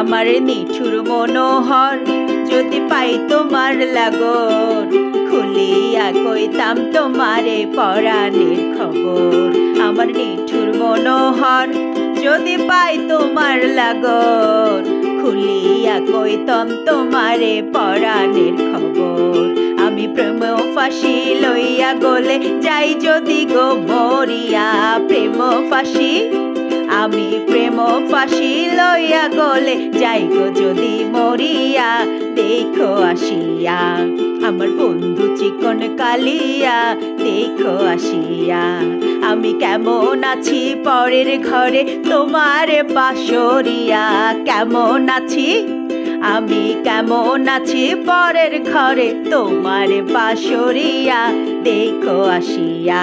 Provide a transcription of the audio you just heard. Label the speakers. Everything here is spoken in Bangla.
Speaker 1: আমার নিঠুর মনোহর, যদি পাই তোমার লাগর, খুলিয়া কইতাম তোমারে পরাণের খবর। আমার নিঠুর মনোহর, যদি পাই তোমার লাগর, খুলিয়া কইতাম তোমারে পরাণের খবর। আমি প্রেম ফাঁসি লইয়া গলে যাই যদি গো মরিয়া প্রেম ফাঁসি আমি প্রেম ফাঁসি লইয়া গলে যাই গো যদি মরিয়া, দেখো আসিয়া। আমার বন্ধু চিকন কালিয়া, দেখো আসিয়া। আমি কেমন আছি পরের ঘরে তোমার বাসরিয়া, কেমন আছি? আমি কেমন আছি পরের ঘরে তোমার বাসরিয়া, দেখো আসিয়া।